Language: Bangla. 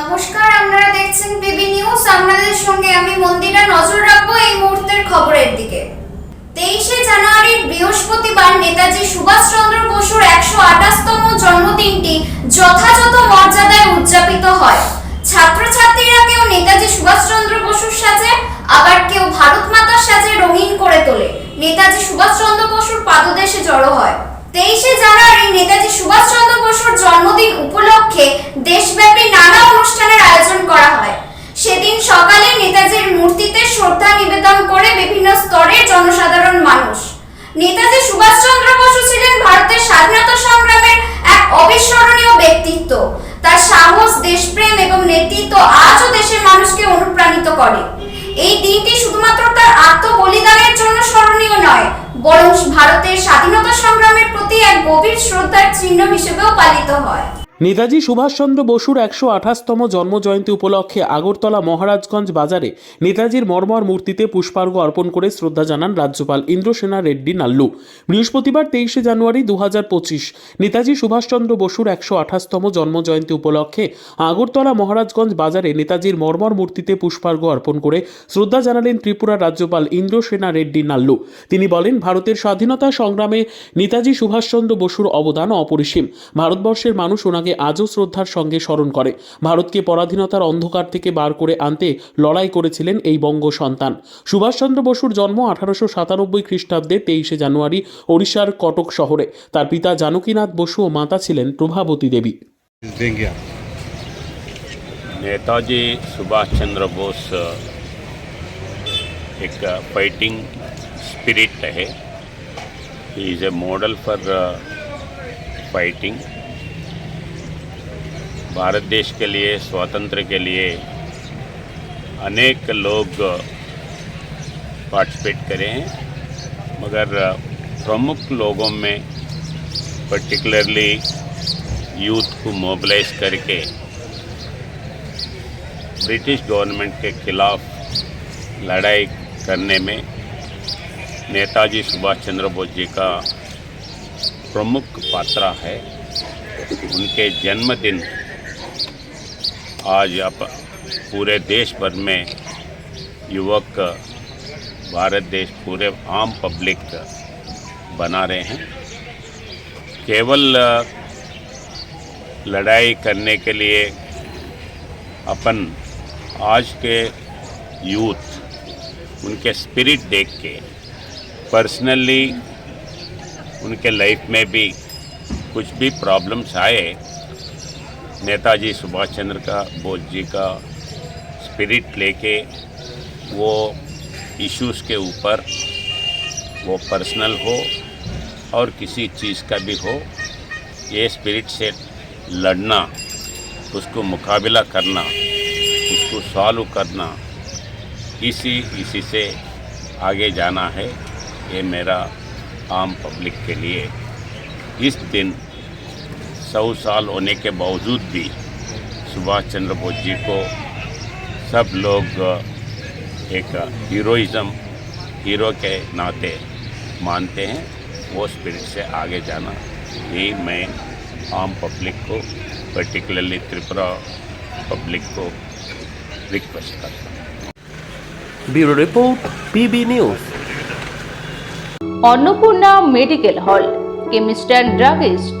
নমস্কার, আপনারা দেখছেন বিবি নিউজ। আপনাদের সঙ্গে আমি মন্দিরা নজর রাখব এই মুহূর্তের খবরের দিকে। তেইশে জানুয়ারির বৃহস্পতিবার নেতাজি সুভাষচন্দ্র বসুর একশো আঠাশতম জন্মদিনটি যথাযথ মর্যাদায় উদযাপিত হয়। ছাত্রছাত্রীরা কেউ নেতাজি সুভাষচন্দ্র বসুর সাজে, আবার কেউ ভারত মাতার সাজে রঙিন করে তোলে। নেতাজি সুভাষচন্দ্র বসুর পাদদেশে জড়ো হয়। তেইশে জানুয়ারি নেতাজি সুভাষচন্দ্র বসুর জন্মদিন উপলক্ষে দেশব্যাপী নানা অনুষ্ঠানের আয়োজন করা হয়। সেদিন সকালে নেতাজির মূর্তিতে শ্রদ্ধা নিবেদন করে বিভিন্ন স্তরের জনসাধারণ মানুষ। নেতাজি সুভাষচন্দ্র বসু ছিলেন ভারতের স্বাধীনতা সংগ্রামের এক অবিস্মরণীয় ব্যক্তিত্ব। তার সাহস, দেশপ্রেম এবং নেতৃত্ব আজও দেশের মানুষকে অনুপ্রাণিত করে। এই দিনটি শুধুমাত্র তার আত্মবলিদানের জন্য স্মরণীয় নয় বরং ভারতের স্বাধীনতা সংগ্রামের প্রতি এক গভীর শ্রদ্ধার চিহ্ন হিসেবেও পালিত হয়। নেতাজি সুভাষচন্দ্র বসুর একশো আঠাশতম জন্মজয়ন্তী উপলক্ষে আগরতলা মহারাজগঞ্জ বাজারে নেতাজির মর্মর মূর্তিতে পুষ্পার্ঘ্য অর্পণ করে শ্রদ্ধা জানান রাজ্যপাল ইন্দ্রসেনা রেড্ডি নাল্লু। বৃহস্পতিবার তেইশে জানুয়ারি দু হাজার পঁচিশ নেতাজি সুভাষচন্দ্র বসুর একশো আঠাশতম জন্মজয়ন্তী উপলক্ষে আগরতলা মহারাজগঞ্জ বাজারে নেতাজির মর্মর মূর্তিতে পুষ্পার্ঘ্য অর্পণ করে শ্রদ্ধা জানালেন ত্রিপুরার রাজ্যপাল ইন্দ্রসেনা রেড্ডি নাল্লু। তিনি বলেন, ভারতের স্বাধীনতা সংগ্রামে নেতাজি সুভাষচন্দ্র বসুর অবদান অপরিসীম। ভারতবর্ষের মানুষ ওনাকে আজও শ্রদ্ধার সঙ্গে স্মরণ করে ভারতকে পরাধীনতার অন্ধকার থেকে বার করে আনতে লড়াই করেছিলেন এই বঙ্গ সন্তান সুভাষচন্দ্র বসুর জন্ম আঠারোশো সাতানব্বই খ্রিস্টাব্দে তেইশে জানুয়ারি ওড়িশার কটক শহরে তার পিতা জানকীনাথ বসু ও মাতা ছিলেন প্রভাবতী দেবী देंगे आप नेताजी सुभाष चंद्र बोस एक फाइटिंग स्पिरिट है he is a model for fighting Bharat देश के लिए, स्वातंत्र के लिए अनेक लोग पार्टिसिपेट करे हैं, मगर प्रमुख लोगों में पर्टिकुलरली यूथ को मोबिलाइज करके ब्रिटिश गवर्नमेंट के खिलाफ लड़ाई करने में नेताजी सुभाष चंद्र बोस जी का प्रमुख पात्रा है। उनके जन्मदिन आज आप पूरे देश भर में युवक भारत देश पूरे आम पब्लिक बना रहे हैं। केवल लड़ाई करने के लिए अपन आज के यूथ, उनके स्पिरिट देख के पर्सनली उनके लाइफ में भी कुछ भी प्रॉब्लम्स आए नेताजी सुभाष चंद्र का, बोस जी का स्पिरिट लेके वो इश्यूज़ के ऊपर वो पर्सनल हो और किसी चीज़ का भी हो, ये स्पिरिट से लड़ना, उसको मुकाबला करना, उसको सॉल्व करना, इसी इसी से आगे जाना है, ये मेरा आम पब्लिक के लिए। इस दिन सौ साल होने के बावजूद भी सुभाष चंद्र बोस जी को सब लोग एक हीरोइज़म हीरो के नाते मानते हैं वो स्पिरिट से आगे जाना यही मैं आम पब्लिक को पर्टिकुलरली त्रिपुरा पब्लिक को रिक्वेस्ट करता हूँ bureau report PB news Annapurna medical hall chemist and druggist